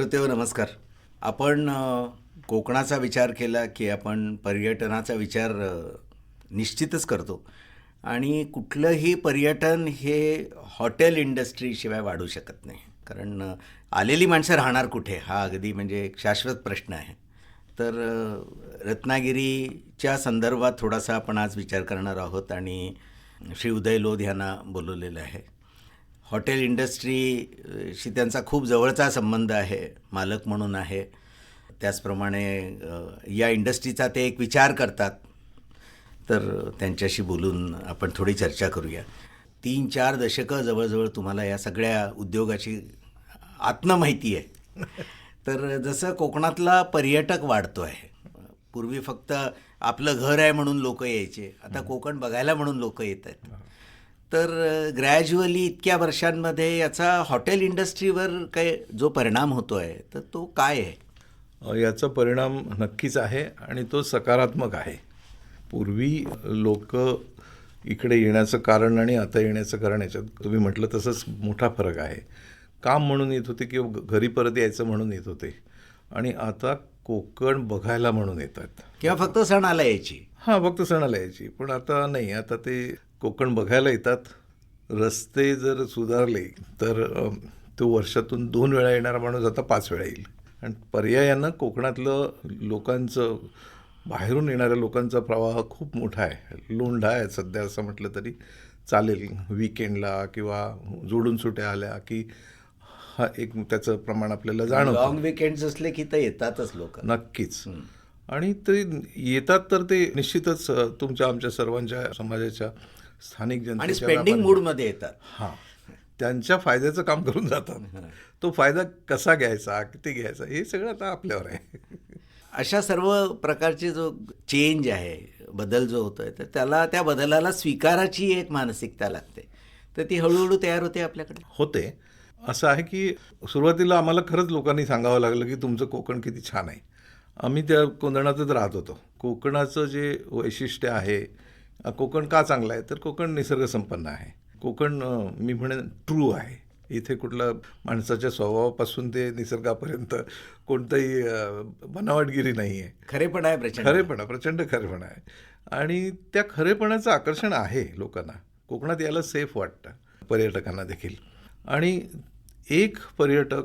श्रोतेव नमस्कार. आपण कोकणाचा विचार केला की आपण पर्यटनाचा विचार निश्चितच करतो. आणि कुठलंही पर्यटन हे हॉटेल इंडस्ट्रीशिवाय वाढू शकत नाही. कारण आलेली माणसं राहणार कुठे? हा अगदी म्हणजे एक शाश्वत प्रश्न आहे. तर रत्नागिरीच्या संदर्भात थोडासा आपण आज विचार करणार आहोत आणि श्री उदय लोध यांना बोलवलेलं आहे. हॉटेल इंडस्ट्रीशी त्यांचा खूप जवळचा संबंध आहे मालक म्हणून आहे. त्याचप्रमाणे या इंडस्ट्रीचा ते एक विचार करतात. तर त्यांच्याशी बोलून आपण थोडी चर्चा करूया. तीन चार दशकं जवळजवळ तुम्हाला या सगळ्या उद्योगाची आत्ममाहिती आहे. तर जसं कोकणातला पर्यटक वाढतो आहे. पूर्वी फक्त आपलं घर आहे म्हणून लोक यायचे. आता कोकण बघायला म्हणून लोक येत आहेत. तर ग्रॅज्युअली इतक्या वर्षांमध्ये याचा हॉटेल इंडस्ट्रीवर काय जो परिणाम होतो आहे तर तो काय आहे? याचा परिणाम नक्कीच आहे आणि तो सकारात्मक आहे. पूर्वी लोक इकडे येण्याचं कारण आणि आता येण्याचं कारण याच्यात तुम्ही म्हटलं तसंच मोठा फरक आहे. काम म्हणून येत होते किंवा घरी परत यायचं म्हणून येत होते. आणि आता कोकण बघायला म्हणून येतात. किंवा फक्त सणाला यायची? हां फक्त सणाला यायची. पण आता नाही आता ते कोकण बघायला येतात. रस्ते जर सुधारले तर तो वर्षातून दोन वेळा येणारा माणूस आता पाच वेळा येईल. आणि पर्यायानं कोकणातलं लोकांचं बाहेरून येणाऱ्या लोकांचा प्रवाह खूप मोठा आहे. लोंढा आहे सध्या असं म्हटलं तरी चालेल. विकेंडला किंवा जोडून सुट्या आल्या की हा एक त्याचं प्रमाण आपल्याला जाणवतं. लॉंग विकेंड्स असले की तर येतातच लोक. नक्कीच. आणि ते येतात तर ते निश्चितच तुमच्या आमच्या सर्वांच्या समाजाच्या स्थानिक आणि जनतेच्या स्पेंडिंग मूडमध्ये येतात. हां. त्यांच्या फायद्याचं काम करून जातात. तो फायदा कसा घ्यायचा किती घ्यायचा हे सगळं आता आपल्यावर आहे. अशा सर्व प्रकारचे जो चेंज आहे बदल जो होतोय तर त्याला त्या बदलाला स्वीकाराची एक मानसिकता लागते. तर ती हळूहळू तयार होते आपल्याकडे? होते. असं आहे की सुरुवातीला आम्हाला खरंच लोकांनी सांगावं लागलं की तुमचं कोकण किती छान आहे. आम्ही त्या कोंदणातच राहत होतो. कोकणाचं जे वैशिष्ट्य आहे कोकण का चांगलं आहे? तर कोकण निसर्गसंपन्न आहे. कोकण मी म्हणेन ट्रू आहे. इथे कुठलं माणसाच्या स्वभावापासून ते निसर्गापर्यंत कोणतंही बनावटगिरी नाही आहे. खरेपण आहे प्रचंड. खरेपणा प्रचंड खरेपणा आहे. आणि त्या खरेपणाचं आकर्षण आहे लोकांना. कोकणात यायला सेफ वाटतं पर्यटकांना देखील. आणि एक पर्यटक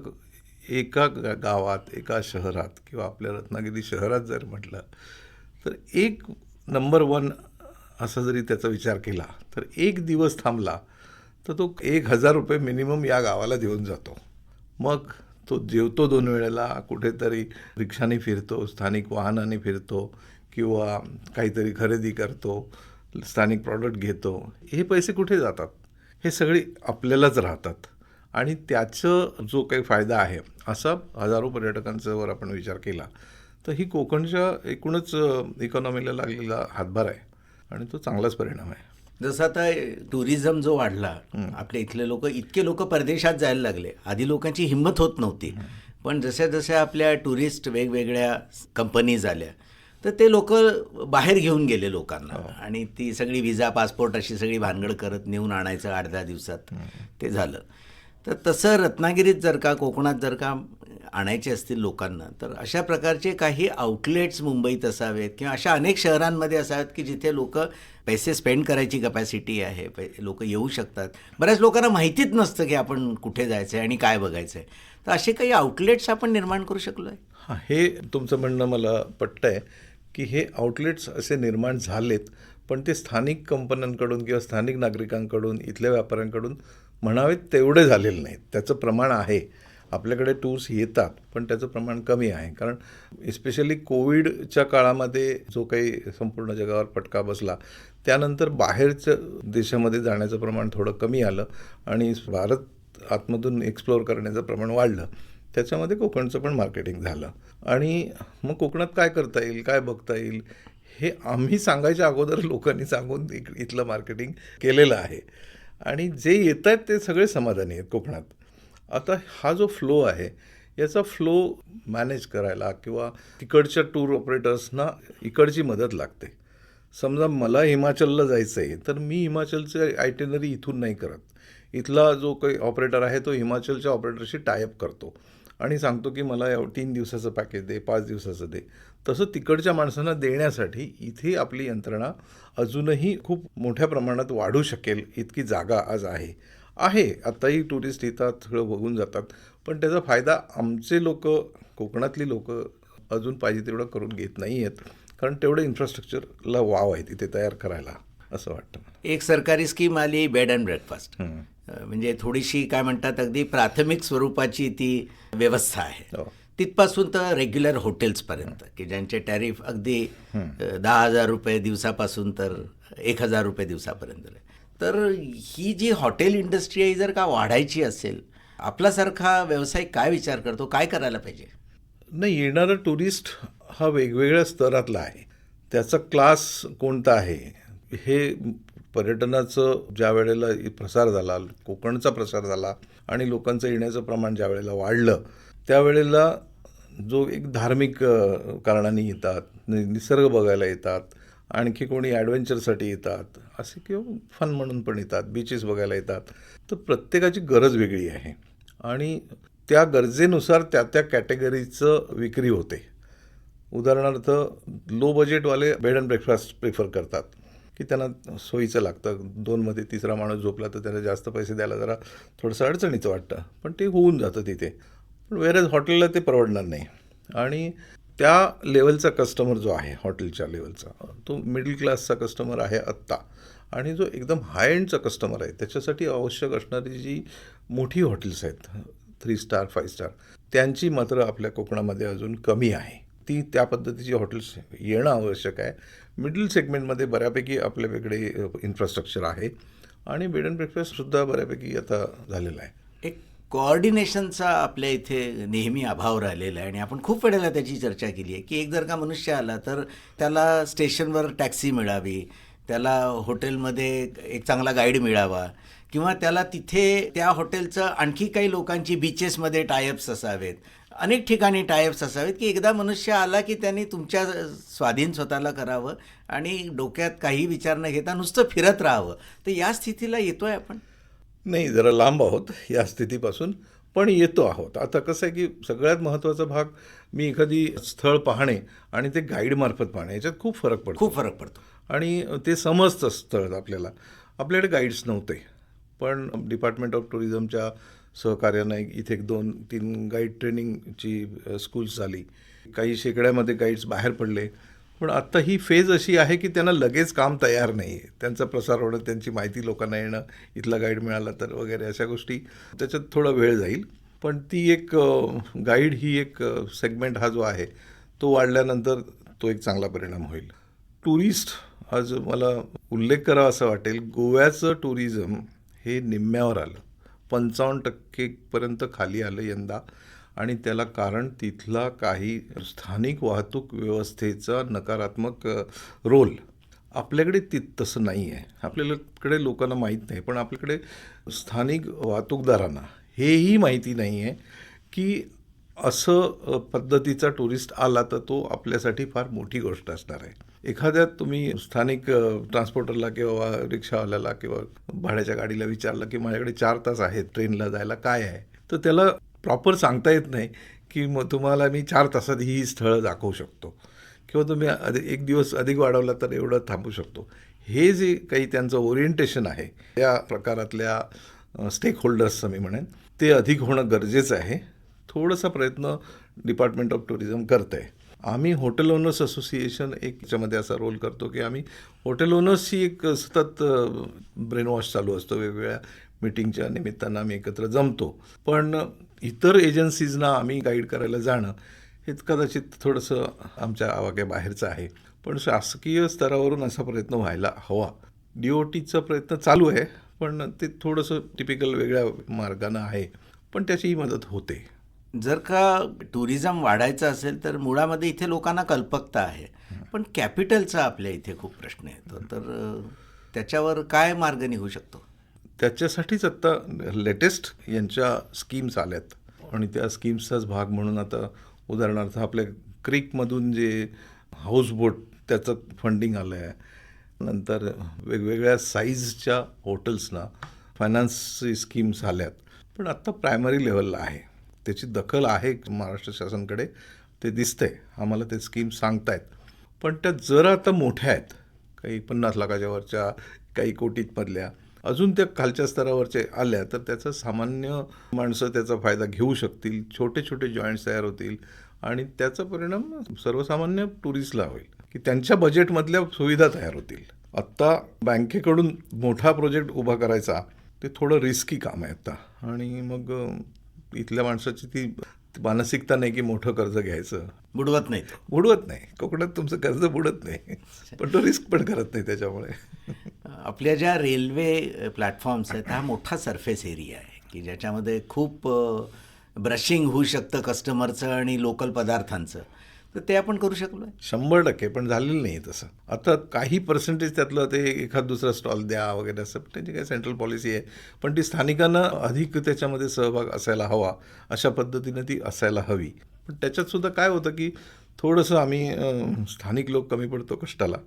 एका गावात एका शहरात किंवा आपल्या रत्नागिरी शहरात जर म्हटलं तर एक नंबर वन असा जरी त्याचा विचार केला तर एक दिवस थांबला तर तो एक हजार रुपये मिनिमम या गावाला देऊन जातो. मग तो जेवतो दोन वेळेला कुठेतरी रिक्षाने फिरतो स्थानिक वाहनाने फिरतो किंवा काहीतरी खरेदी करतो स्थानिक प्रॉडक्ट घेतो. हे पैसे कुठे जातात? हे सगळे आपल्यालाच राहतात. आणि त्याचं जो काही फायदा आहे असा हजारो पर्यटकांचा जर आपण विचार केला तर ही कोकणच्या एकूणच इकॉनॉमीला लागलेला हातभार आहे. आणि तो चांगलाच परिणाम आहे. जसं आता टुरिझम जो वाढला आपल्या इथले लोक इतके लोक परदेशात जायला लागले. आधी लोकांची हिंमत होत नव्हती. पण जशा जशा आपल्या टुरिस्ट वेगवेगळ्या कंपनीज आल्या तर ते लोक बाहेर घेऊन गेले लोकांना. आणि ती सगळी विजा पासपोर्ट अशी सगळी भानगड करत नेऊन आणायचं आठ दहा दिवसात ते झालं. तर तसं रत्नागिरीत जर का कोकणात जर का आणायचे असतील लोकांना तर अशा प्रकारचे काही आउटलेट्स मुंबईत असावेत किंवा अशा अनेक शहरांमध्ये असावेत की जिथे लोक पैसे स्पेंड करायची कपॅसिटी आहे लोक येऊ शकतात. बऱ्याच लोकांना माहितीच नसतं की आपण कुठे जायचं आहे आणि काय बघायचं आहे तर असे काही आउटलेट्स आपण निर्माण करू शकलो आहे हां हे तुमचं म्हणणं मला पटतं आहे की हे आउटलेट्स असे निर्माण झालेत पण ते स्थानिक कंपन्यांकडून किंवा स्थानिक नागरिकांकडून इथल्या व्यापाऱ्यांकडून म्हणावेत तेवढे झालेले नाहीत. त्याचं प्रमाण आहे. आपल्याकडे टूर्स येतात पण त्याचं प्रमाण कमी आहे. कारण एस्पेशली कोविडच्या काळामध्ये जो काही संपूर्ण जगावर फटका बसला त्यानंतर बाहेरच्या देशामध्ये जाण्याचं प्रमाण थोडं कमी आलं आणि भारत आतमधून एक्सप्लोअर करण्याचं प्रमाण वाढलं. त्याच्यामध्ये कोकणचं पण मार्केटिंग झालं. आणि मग कोकणात काय करता येईल काय बघता येईल हे आम्ही सांगायच्या अगोदर लोकांनी सांगून इक इथलं मार्केटिंग केलेलं आहे. आणि जे येत आहेत ते सगळे समाधानी आहेत कोकणात. आता हा जो फ्लो आहे याचा फ्लो मॅनेज करायला किंवा तिकडच्या टूर ऑपरेटर्सना इकडची मदत लागते. समजा मला हिमाचलला जायचं आहे तर मी हिमाचलचे आयटेनरी इथून नाही करत. इथला जो काही ऑपरेटर आहे तो हिमाचलच्या ऑपरेटरशी टायअप करतो आणि सांगतो की मला तीन दिवसाचं पॅकेज दे पाच दिवसाचं दे. तसं तिकडच्या माणसांना देण्यासाठी इथे आपली यंत्रणा अजूनही खूप मोठ्या प्रमाणात वाढू शकेल इतकी जागा आज आहे. आहे. आत्ताही टुरिस्ट येतात सगळं बघून जातात. पण त्याचा फायदा आमचे लोक कोकणातली लोक अजून पाहिजे तेवढं करून घेत नाही आहेत कारण तेवढं इन्फ्रास्ट्रक्चरला वाव आहे तिथे तयार करायला असं वाटतं. एक सरकारी स्कीम आली बेड अँड ब्रेकफास्ट. म्हणजे थोडीशी काय म्हणतात अगदी प्राथमिक स्वरूपाची ती व्यवस्था आहे. हो. तिथपासून तर रेग्युलर हॉटेल्सपर्यंत की ज्यांचे टॅरिफ अगदी दहा हजार रुपये दिवसापासून तर एक हजार रुपये दिवसापर्यंत. आहे. तर ही जी हॉटेल इंडस्ट्री आहे जर का वाढायची असेल आपल्यासारखा व्यावसायिक काय विचार करतो? काय करायला पाहिजे? नाही येणारा टुरिस्ट हा वेगवेगळ्या स्तरातला आहे. त्याचा क्लास कोणता आहे? हे पर्यटनाचं ज्या वेळेला प्रसार झाला कोकणचा प्रसार झाला आणि लोकांचं येण्याचं प्रमाण ज्या वेळेला वाढलं त्यावेळेला जो एक धार्मिक कारणाने येतात निसर्ग बघायला येतात आणखी कोणी ॲडव्हेंचरसाठी येतात असे किंवा फन म्हणून पण येतात बीचेस बघायला येतात तर प्रत्येकाची गरज वेगळी आहे. आणि त्या गरजेनुसार त्या त्या कॅटेगरीचं विक्री होते. उदाहरणार्थ लो बजेटवाले बेड अँड ब्रेकफास्ट प्रिफर करतात की त्यांना सोयीचं लागतं. दोनमध्ये तिसरा माणूस झोपला तर त्यांना जास्त पैसे द्यायला जरा थोडंसं अडचणीचं वाटतं पण ते होऊन जातं तिथे. पण वेरच हॉटेलला ते परवडणार नाही. आणि त्या लेवलचा कस्टमर जो आहे हॉटेलच्या लेवलचा तो मिडल क्लासचा कस्टमर आहे आत्ता. आणि जो एकदम हाय एंडचा कस्टमर आहे त्याच्यासाठी आवश्यक असणारी जी मोठी हॉटेल्स आहेत थ्री स्टार फाईव्ह स्टार त्यांची मात्र आपल्या कोकणामध्ये अजून कमी आहे. ती त्या पद्धतीची हॉटेल्स येणं आवश्यक आहे. मिडल सेगमेंटमध्ये बऱ्यापैकी आपल्याकडे वेगळे इन्फ्रास्ट्रक्चर आहे. आणि बेड अँड ब्रेकफास्टसुद्धा बऱ्यापैकी आता झालेला आहे. एक कोऑर्डिनेशनचा आपल्या इथे नेहमी अभाव राहिलेला आहे आणि आपण खूप वेळेला त्याची चर्चा केली आहे की एक जर का मनुष्य आला तर त्याला स्टेशनवर टॅक्सी मिळावी त्याला हॉटेलमध्ये एक चांगला गाईड मिळावा किंवा त्याला तिथे त्या हॉटेलचं आणखी काही लोकांची बीचेसमध्ये टायअप्स असावेत. अनेक ठिकाणी टायअप्स असावेत की एकदा मनुष्य आला की त्यांनी तुमच्या स्वाधीन स्वतःला करावं आणि डोक्यात काही विचार न घेता नुसतं फिरत राहावं. तर या स्थितीला येतोय आपण? नाही जरा लांब आहोत या स्थितीपासून पण येतो आहोत. आता कसं आहे की सगळ्यात महत्त्वाचा भाग मी एखादी स्थळ पाहणे आणि ते गाईडमार्फत पाहणे याच्यात खूप फरक पडतो. खूप फरक पडतो. आणि ते समजतं स्थळ आपल्याला. आपल्याकडे गाईड्स नव्हते पण डिपार्टमेंट ऑफ टुरिझमच्या सहकार्यानं एक- इथे एक दोन तीन गाईड ट्रेनिंगची स्कूल्स झाली काही शेकड्यामध्ये गाईड्स बाहेर पडले. पण आत्ता ही फेज अशी आहे की त्यांना लगेच काम तयार नाही आहे त्यांचा प्रसार होणं त्यांची माहिती लोकांना येणं इथला गाईड मिळाला तर वगैरे अशा गोष्टी त्याच्यात थोडा वेळ जाईल. पण ती एक गाईड ही एक सेगमेंट हा जो आहे तो वाढल्यानंतर तो एक चांगला परिणाम होईल. टुरिस्ट आज मला उल्लेख करावा असं वाटेल गोव्याचं टुरिझम हे निम्म्यावर आलं. पंचावन्न टक्केपर्यंत खाली आलं यंदा. आणि त्याला कारण तिथला काही स्थानिक वाहतूक व्यवस्थेचा नकारात्मक रोल. आपल्याकडे ति तसं नाही आहे. आपल्याकडे लोकांना माहीत नाही पण आपल्याकडे स्थानिक वाहतूकदारांना हेही माहिती नाही आहे की असं पद्धतीचा टुरिस्ट आला तर तो आपल्यासाठी फार मोठी गोष्ट असणार आहे. एखाद्या तुम्ही स्थानिक ट्रान्सपोर्टरला किंवा रिक्षावाल्याला किंवा भाड्याच्या गाडीला विचारलं की माझ्याकडे चार तास आहेत ट्रेनला जायला काय आहे? तर त्याला प्रॉपर सांगता येत नाही की मग तुम्हाला मी चार तासात ही स्थळं दाखवू शकतो. किंवा तुम्ही अधिक एक दिवस अधिक वाढवला तर एवढं थांबू शकतो. हे जे काही त्यांचं ओरिएंटेशन आहे या प्रकारातल्या स्टेक होल्डर्सचं मी म्हणेन ते अधिक होणं गरजेचं आहे. थोडासा प्रयत्न डिपार्टमेंट ऑफ टुरिझम करत आहे आम्ही हॉटेल ओनर्स असोसिएशन एक याच्यामध्ये असा रोल करतो की आम्ही हॉटेल ओनर्सची एक सतत ब्रेनवॉश चालू असतो. वेगवेगळ्या मिटिंगच्या निमित्तानं आम्ही एकत्र जमतो. पण इतर एजन्सीजना आम्ही गाईड करायला जाणं हे कदाचित थोडंसं आमच्या आवाक्याबाहेरचं आहे. पण शासकीय स्तरावरून असा प्रयत्न व्हायला हवा. डी ओ टीचा प्रयत्न चालू आहे पण ते थोडंसं टिपिकल वेगळ्या मार्गानं आहे पण त्याचीही मदत होते. जर का टुरिझम वाढायचं असेल तर मुळामध्ये इथे लोकांना कल्पकता आहे. पण कॅपिटलचा आपल्या इथे खूप प्रश्न येतो. तर त्याच्यावर काय मार्ग निघू शकतो? त्याच्यासाठीच आत्ता लेटेस्ट यांच्या स्कीम्स आल्यात. आणि त्या स्कीम्सचाच भाग म्हणून आता उदाहरणार्थ आपल्या क्रिकमधून जे हाऊसबोट त्याचं फंडिंग आलं आहे नंतर वेगवेगळ्या साईजच्या हॉटेल्सना फायनान्सची स्कीम्स आल्यात. पण आत्ता प्रायमरी लेवलला आहे. त्याची दखल आहे महाराष्ट्र शासनकडे ते दिसतंय. आम्हाला ते स्कीम सांगतायत. पण त्या जरा आता मोठ्या आहेत. काही पन्नास लाखाच्या वरच्या काही कोटीतमधल्या अजून त्या खालच्या स्तरावरचे आल्या तर त्याचा सामान्य माणसं त्याचा फायदा घेऊ शकतील छोटे छोटे जॉईंट्स तयार होतील आणि त्याचा परिणाम सर्वसामान्य टुरिस्टला होईल की त्यांच्या बजेटमधल्या सुविधा तयार होतील. आत्ता बँकेकडून मोठा प्रोजेक्ट उभा करायचा ते थोडं रिस्की काम आहे आत्ता. आणि मग इथल्या माणसाची ती मानसिकता नाही की मोठं कर्ज घ्यायचं. बुडवत नाहीत. बुडवत नाही. कोकणात तुमचं कर्ज बुडत नाही. पण तो रिस्क पण करत नाही त्याच्यामुळे. आपल्या ज्या रेल्वे प्लॅटफॉर्म्स आहेत हा मोठा सरफेस एरिया आहे की ज्याच्यामध्ये खूप ब्रशिंग होऊ शकतं कस्टमरचं आणि लोकल पदार्थांचं. तर ते आपण करू शकलो शंभर टक्के पण झालेलं नाही तसं. आता काही पर्सेंटेज त्यातलं ते एखाद दुसरा स्टॉल द्या वगैरे असं त्याची काही सेंट्रल पॉलिसी आहे. पण ती स्थानिकांना अधिक त्याच्यामध्ये सहभाग असायला हवा अशा पद्धतीनं ती असायला हवी. पण त्याच्यात सुद्धा काय होतं की थोडंसं आम्ही स्थानिक लोक कमी पडतो कष्टाला.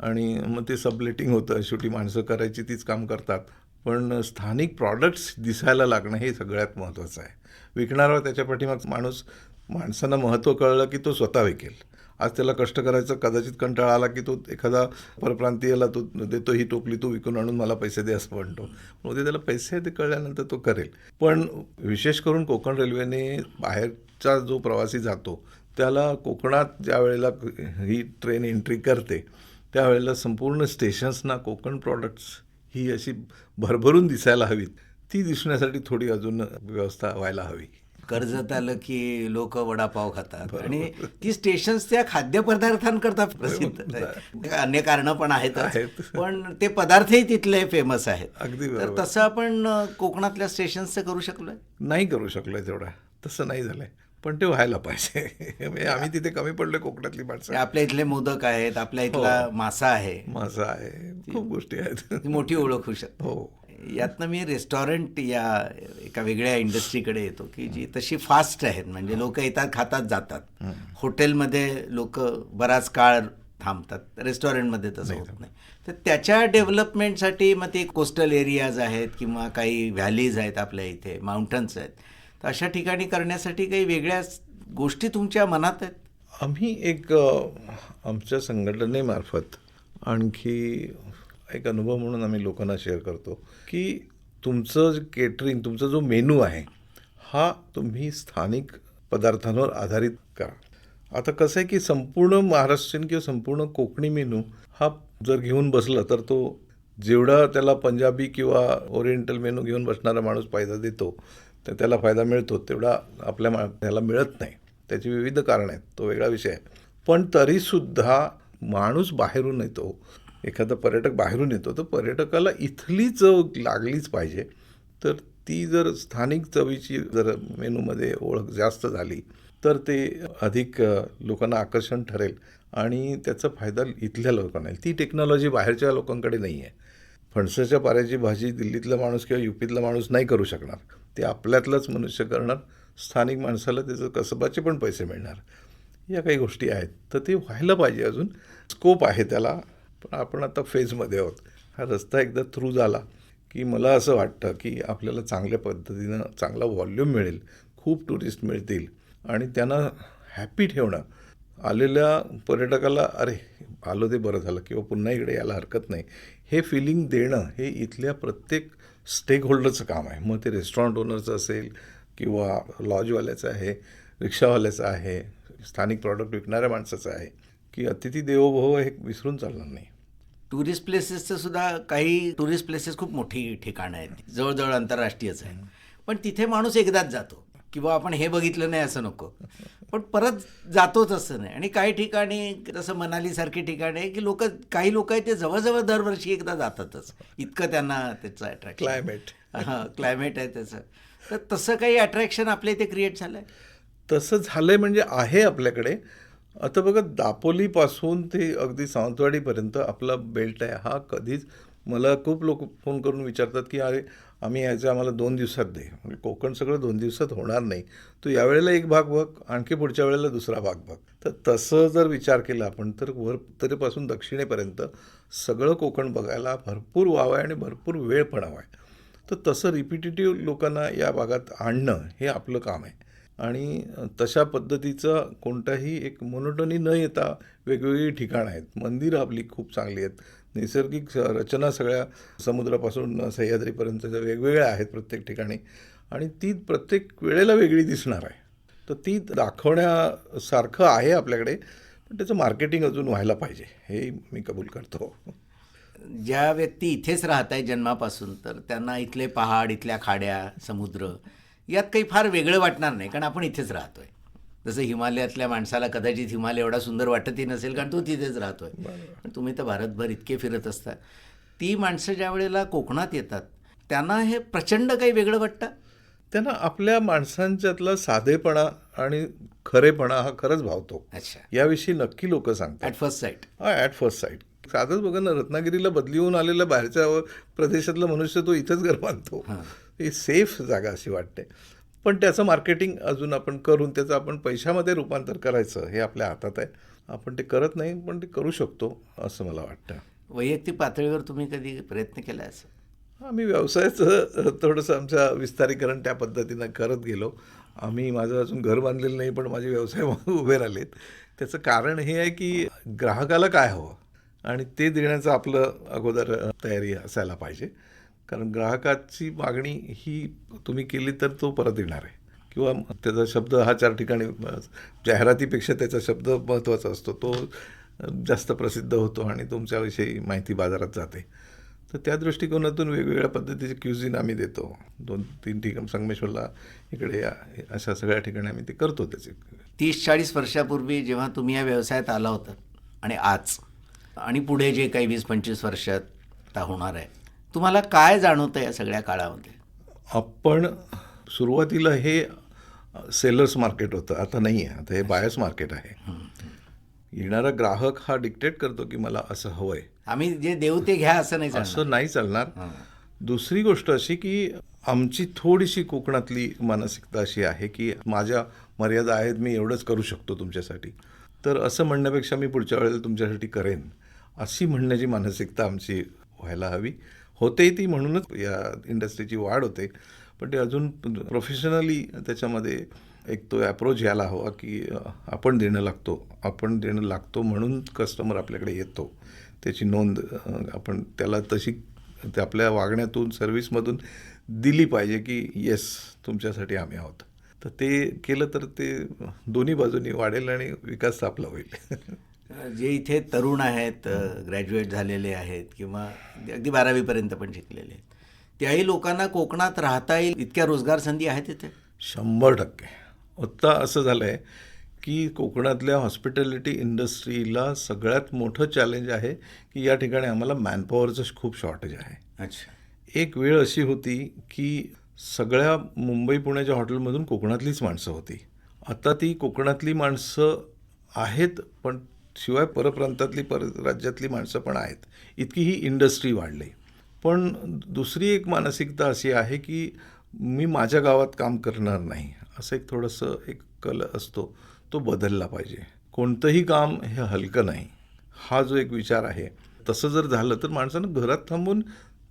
आणि मग ते सबलेटिंग होतं शेवटी माणसं करायची तीच काम करतात. पण स्थानिक प्रॉडक्ट्स दिसायला लागणं हे सगळ्यात महत्त्वाचं आहे. विकणारा त्याच्या पाठीमाग माणूस माणसांना महत्त्व कळलं की तो स्वतः विकेल. आज त्याला कष्ट करायचं कदाचित कंटाळा आला की तो एखादा परप्रांतीयाला तो देतो ही टोपली तू विकून आणून मला पैसे दे असं म्हणतो. मग ते त्याला पैसे ते कळल्यानंतर तो करेल. पण विशेष करून कोकण रेल्वेने बाहेरचा जो प्रवासी जातो त्याला कोकणात ज्या वेळेला ही ट्रेन एंट्री करते त्यावेळेला संपूर्ण स्टेशन्सना कोकण प्रॉडक्ट्स ही अशी भरभरून दिसायला हवीत. ती दिसण्यासाठी थोडी अजून व्यवस्था व्हायला हवी. कर्जत आलं की लोक वडापाव खातात. आणि ती स्टेशन्स त्या खाद्यपदार्थांकरता प्रसिद्ध आहेत. अन्य कारणं पण आहेत. पण ते पदार्थही तिथले फेमस आहेत. अगदी तर. तसं आपण कोकणातल्या स्टेशन्सचं करू शकलोय? नाही करू शकलोय तेवढा. तसं नाही झालंय. पण ते व्हायला पाहिजे. म्हणजे आम्ही तिथे कमी पडलोय कोकणातली माणसं. आपल्या इथले मोदक आहेत. आपल्या इथला मासा आहे. माझं आहे. खूप गोष्टी आहेत. मोठी ओळख होऊ शकते. हो. यातनं मी रेस्टॉरंट या एका वेगळ्या इंडस्ट्रीकडे येतो की जी तशी फास्ट आहेत. म्हणजे लोक येतात खातात जातात. हॉटेलमध्ये लोक बराच काळ थांबतात. रेस्टॉरंटमध्ये तसं होत नाही. तर त्याच्या डेव्हलपमेंटसाठी मग ते कोस्टल एरियाज आहेत किंवा काही व्हॅलीज आहेत आपल्या इथे माउंटन्स आहेत. तर अशा ठिकाणी करण्यासाठी काही वेगळ्या गोष्टी तुमच्या मनात आहेत? आम्ही एक आमच्या संघटनेमार्फत आणखी एक अनुभव म्हणून आम्ही लोकांना शेअर करतो की तुमचं जे केटरिंग तुमचा जो मेनू आहे हा तुम्ही स्थानिक पदार्थांवर आधारित करा. आता कसं आहे की संपूर्ण महाराष्ट्रीयन किंवा संपूर्ण कोकणी मेनू हा जर घेऊन बसला तर तो जेवढा त्याला पंजाबी किंवा ओरिएंटल मेनू घेऊन बसणारा माणूस फायदा देतो तर त्याला फायदा मिळतो तेवढा आपल्या मा त्याला मिळत नाही. त्याची विविध कारणं आहेत तो वेगळा विषय आहे. पण तरीसुद्धा माणूस बाहेरून येतो एखादा पर्यटक बाहेरून येतो तर पर्यटकाला इथली चव लागलीच पाहिजे. तर ती जर स्थानिक चवीची जर मेनूमध्ये ओळख जास्त झाली तर ते अधिक लोकांना आकर्षण ठरेल आणि त्याचा फायदा इथल्या लोकांना ती टेक्नॉलॉजी बाहेरच्या लोकांकडे नाही आहे. फणसाच्या पाऱ्याची भाजी दिल्लीतला माणूस किंवा युपीतला माणूस नाही करू शकणार. ते आपल्यातलंच मनुष्य करणार. स्थानिक माणसाला त्याचं कसबाचे पण पैसे मिळणार. या काही गोष्टी आहेत. तर ते व्हायला पाहिजे अजून. स्कोप आहे त्याला. पण आपण आता फेजमध्ये आहोत. हा रस्ता एकदा थ्रू झाला की मला असं वाटतं की आपल्याला चांगल्या पद्धतीनं चांगला व्हॉल्यूम मिळेल खूप टुरिस्ट मिळतील आणि त्यांना हॅपी ठेवणं. आलेल्या पर्यटकाला अरे आलो ते बरं झालं किंवा पुन्हा इकडे यायला हरकत नाही. हे फिलिंग देणं हे इथल्या प्रत्येक स्टेक होल्डरचं काम आहे. मग ते रेस्टॉरंट ओनरचं असेल किंवा लॉजवाल्याचं आहे रिक्षावाल्याचं आहे स्थानिक प्रॉडक्ट विकणाऱ्या माणसाचं आहे. की अतिथी देवोभव हे विसरून चालणार नाही. टुरिस्ट प्लेसेसचं सुद्धा काही टुरिस्ट प्लेसेस खूप मोठी ठिकाणं आहेत. जवळजवळ आंतरराष्ट्रीयच आहे. पण तिथे माणूस एकदाच जातो. किंवा आपण हे बघितलं नाही असं नको. पण परत जातोच असं नाही. आणि काही ठिकाणी जसं मनालीसारखी ठिकाणी आहे की लोक काही लोक आहेत ते जवळजवळ दरवर्षी एकदा जातातच. इतकं त्यांना त्याचं अट्रॅक्शन Climate. हां क्लायमेट आहे त्याचं. तर तसं काही अट्रॅक्शन आपल्या इथे क्रिएट झालं आहे तसं झालंय म्हणजे आहे आपल्याकडे. आता बघा दापोलीपासून ते अगदी सावंतवाडीपर्यंत आपला बेल्ट आहे. हा कधीच मला खूप लोक फोन करून विचारतात की अरे आम्ही यायचं आम्हाला दोन दिवसात दे. म्हणजे कोकण सगळं दोन दिवसात होणार नाही. तो यावेळेला एक भाग बघ आणखी पुढच्या वेळेला दुसरा भाग बघ. तर तसं जर विचार केला आपण तर वर तरीपासून दक्षिणेपर्यंत सगळं कोकण बघायला भरपूर वाव आहे आणि भरपूर वेळ पण हवा आहे. तर तसं रिपिटेटिव्ह लोकांना या भागात आणणं हे आपलं काम आहे. आणि तशा पद्धतीचं कोणताही एक मोनोटनी न येता वेगवेगळी ठिकाणं आहेत. मंदिरं आपली खूप चांगली आहेत. नैसर्गिक रचना सगळ्या समुद्रापासून सह्याद्रीपर्यंतच्या वेगवेगळ्या आहेत प्रत्येक ठिकाणी. आणि ती प्रत्येक वेळेला वेगळी दिसणार आहे. तर ती दाखवण्यासारखं आहे आपल्याकडे पण त्याचं मार्केटिंग अजून व्हायला पाहिजे हे मी कबूल करतो. ज्या व्यक्ती इथेच राहत आहे जन्मापासून तर त्यांना इथले पहाड इथल्या खाड्या समुद्र यात काही फार वेगळं वाटणार नाही कारण आपण इथेच राहतोय. जसं हिमालयातल्या माणसाला कदाचित हिमालय एवढा सुंदर वाटतही नसेल कारण तो तिथेच राहतोय. पण तुम्ही तर भारतभर इतके फिरत असता. ती माणसं ज्या वेळेला कोकणात येतात त्यांना हे प्रचंड काही वेगळं वाटतं? त्यांना आपल्या माणसांच्यातला साधेपणा आणि खरेपणा हा खरंच भावतो. अच्छा. याविषयी नक्की लोक सांगतात. ॲट फर्स्ट साईट हा ॲट फर्स्ट साईट साधंच बघा ना रत्नागिरीला बदली होऊन आलेला बाहेरच्या प्रदेशातला मनुष्य तो इथंच घर बांधतो. ही सेफ जागा अशी वाटते. पण त्याचं मार्केटिंग अजून आपण करून त्याचं आपण पैशामध्ये रूपांतर करायचं हे आपल्या हातात आहे. आपण ते करत नाही पण ते करू शकतो असं मला वाटतं. वैयक्तिक पातळीवर तुम्ही कधी प्रयत्न केला असं? आम्ही व्यवसायाचं थोडंसं आमचं विस्तारीकरण त्या पद्धतीनं करत गेलो. आम्ही माझं अजून घर बांधलेलं नाही पण माझे व्यवसाय उभे राहिलेत. त्याचं कारण हे आहे की ग्राहकाला काय हवं? आणि ते देण्याचं आपलं अगोदर तयारी असायला पाहिजे. कारण ग्राहकाची मागणी ही तुम्ही केली तर तो परत येणार आहे. किंवा त्याचा शब्द हा चार ठिकाणी जाहिरातीपेक्षा त्याचा शब्द महत्त्वाचा असतो. तो जास्त प्रसिद्ध होतो आणि तुमच्याविषयी माहिती बाजारात जाते. तर त्या दृष्टिकोनातून वेगवेगळ्या पद्धतीचे क्युझिन आम्ही देतो. दोन तीन ठिकाण संगमेश्वरला इकडे या- अशा सगळ्या ठिकाणी आम्ही ते करतो त्याचे. तीस चाळीस वर्षापूर्वी जेव्हा तुम्ही या व्यवसायात आला होता आणि आज आणि पुढे जे काही वीस पंचवीस वर्षात आता होणार आहे तुम्हाला काय जाणवतं या सगळ्या काळामध्ये? आपण सुरुवातीला हे सेलर्स मार्केट होतं. आता नाही आहे आता हे बायर्स मार्केट आहे. येणारा ग्राहक हा डिक्टेट करतो की मला असं हवं आहे आम्ही जे देऊ ते घ्या असं नाही. असं नाही चालणार. दुसरी गोष्ट अशी की आमची थोडीशी कोकणातली मानसिकता अशी आहे की माझ्या मर्यादा आहेत मी एवढंच करू शकतो तुमच्यासाठी. तर असं म्हणण्यापेक्षा मी पुढच्या वेळेला तुमच्यासाठी करेन. अशी म्हणण्याची मानसिकता आमची व्हायला हवी. होते ती म्हणूनच या इंडस्ट्रीची वाढ होते. पण ते अजून प्रोफेशनली त्याच्यामध्ये एक तो ॲप्रोच यायला हवा की आपण देणं लागतो आपण देणं लागतो म्हणून कस्टमर आपल्याकडे येतो. त्याची नोंद आपण त्याला तशी ते आपल्या वागण्यातून सर्व्हिसमधून दिली पाहिजे की येस तुमच्यासाठी आम्ही आहोत. तर ते केलं तर ते दोन्ही बाजूनी वाढेल आणि विकास आपला होईल. जे इथे तरुण आहेत ग्रॅज्युएट झालेले आहेत किंवा अगदी बारावीपर्यंत पण शिकलेले आहेत त्याही लोकांना कोकणात राहता येईल इतक्या रोजगार संधी आहेत इथे? शंभर टक्के. आत्ता असं झालं आहे की कोकणातल्या हॉस्पिटॅलिटी इंडस्ट्रीला सगळ्यात मोठं चॅलेंज आहे की या ठिकाणी आम्हाला मॅनपॉवरचं खूप शॉर्टेज आहे. अच्छा. एक वेळ अशी होती की सगळ्या मुंबई पुण्याच्या हॉटेलमधून कोकणातलीच माणसं होती. आता ती कोकणातली माणसं आहेत पण शिवाय परप्रांतातली पर राज्यातली माणसं पण आहेत. इतकी ही इंडस्ट्री वाढली. पण दुसरी एक मानसिकता अशी आहे की मी माझ्या गावात काम करणार नाही असं एक थोडंसं एक कल असतो. तो बदलला पाहिजे. कोणतंही काम हे हलकं नाही. हा जो एक विचार आहे तसं जर झालं तर माणसानं घरात थांबून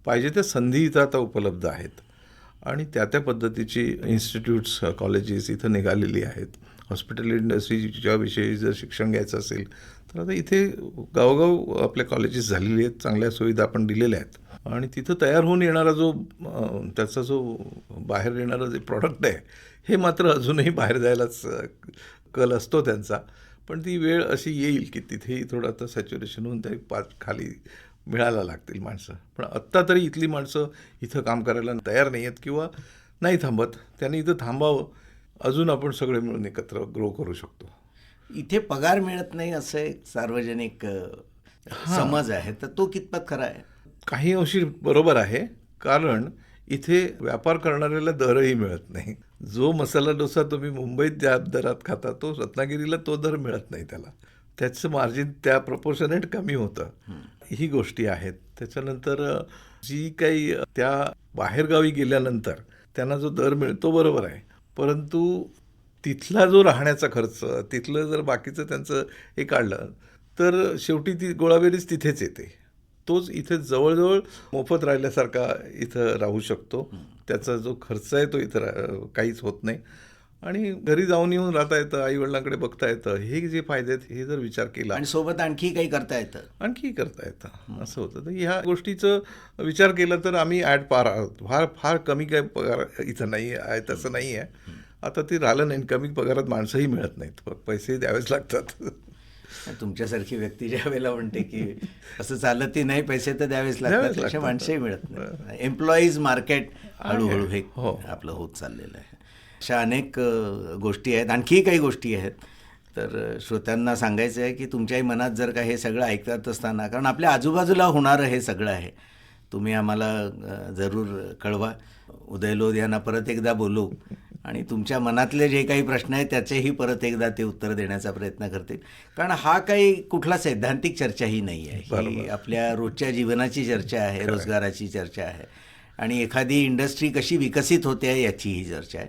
पाहिजे त्या संधी इथं आता उपलब्ध आहेत. आणि त्या त्या पद्धतीची इन्स्टिट्यूट्स कॉलेजेस इथं निघालेली आहेत. हॉस्पिटल इंडस्ट्रीच्या विषयी जर शिक्षण घ्यायचं असेल तर आता इथे गावोगाव आपल्या कॉलेजेस झालेली आहेत चांगल्या सुविधा आपण दिलेल्या आहेत. आणि तिथं तयार होऊन येणारा जो त्याचा जो बाहेर येणारा जे प्रॉडक्ट आहे हे मात्र अजूनही बाहेर जायलाच कल असतो त्यांचा. पण ती वेळ अशी येईल की तिथेही थोडं आता सॅच्युरेशन होऊन ते पाच खाली मिळायला लागतील माणसं. पण आत्ता तरी इथली माणसं इथं काम करायला तयार नाही आहेत किंवा नाही थांबत. त्यांनी इथं थांबावं. अजून आपण सगळे मिळून एकत्र ग्रो करू शकतो. इथे पगार मिळत नाही असं एक सार्वजनिक समज आहे. तर तो कितपत खरा आहे? काही अंशी बरोबर आहे. कारण इथे व्यापार करणाऱ्याला दरही मिळत नाही. जो मसाला डोसा तुम्ही मुंबईत ज्या दरात खाता तो रत्नागिरीला तो दर मिळत नाही त्याला. त्याचं मार्जिन त्या प्रपोर्शनेट कमी होतं. ही गोष्टी आहेत. त्याच्यानंतर जी काही त्या बाहेरगावी गेल्यानंतर त्यांना जो दर मिळतो बरोबर आहे. परंतु तिथला जो राहण्याचा खर्च तिथलं जर बाकीचं त्यांचं हे काढलं तर शेवटी ती गोळाबेरीज तिथेच येते. तोच इथे जवळजवळ मोफत राहिल्यासारखा इथं राहू शकतो. त्याचा जो खर्च आहे तो इथं काहीच होत नाही. आणि घरी जाऊन येऊन राहता येतं आईवडिलांकडे बघता येतं. हे जे फायदे आहेत हे जर विचार केला आणि सोबत आणखी काही करता येतं? आणखी करता येतं. असं होतं. तर ह्या गोष्टीचं विचार केला तर आम्ही ॲट पार आहोत. फार फार कमी काय पगार इथं नाही आहे तसं नाही आहे. आता ते राहिलं नाही कमी पगारात माणसंही मिळत नाहीत. पैसे द्यावेच लागतात. तुमच्यासारखी व्यक्ती ज्या वेळेला म्हणते की असं चालत ती नाही पैसे तर द्यावेच लागतात लागतात. माणसंही मिळत नाही. एम्प्लॉईज मार्केट हळूहळू हे हो. आपलं होत चाललेलं आहे. अशा अनेक गोष्टी आहेत. आणखी काही गोष्टी आहेत. तर श्रोत्यांना सांगायचं आहे की तुमच्याही मनात जर का हे सगळं ऐकत असताना कारण आपल्या आजूबाजूला होणारं हे सगळं आहे. तुम्ही आम्हाला जरूर कळवा. उदयलोद यांना परत एकदा बोलू. आणि तुमच्या मनातले जे काही प्रश्न आहेत त्याचेही परत एकदा ते उत्तर देण्याचा प्रयत्न करतील. कारण हा काही कुठला सैद्धांतिक चर्चा ही नाही आहे. ही आपल्या रोजच्या जीवनाची चर्चा आहे रोजगाराची चर्चा आहे. आणि एखादी इंडस्ट्री कशी विकसित होते आहे याची ही चर्चा आहे.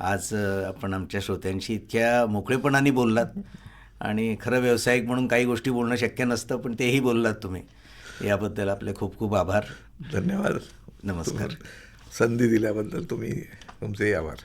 आज आपण आमच्या श्रोत्यांशी इतक्या मोकळेपणाने बोललात. आणि खरं व्यावसायिक म्हणून काही गोष्टी बोलणं शक्य नसतं पण तेही बोललात तुम्ही. याबद्दल आपले खूप खूप आभार. धन्यवाद. नमस्कार. संधी दिल्याबद्दल तुम्ही तुमचे आभार.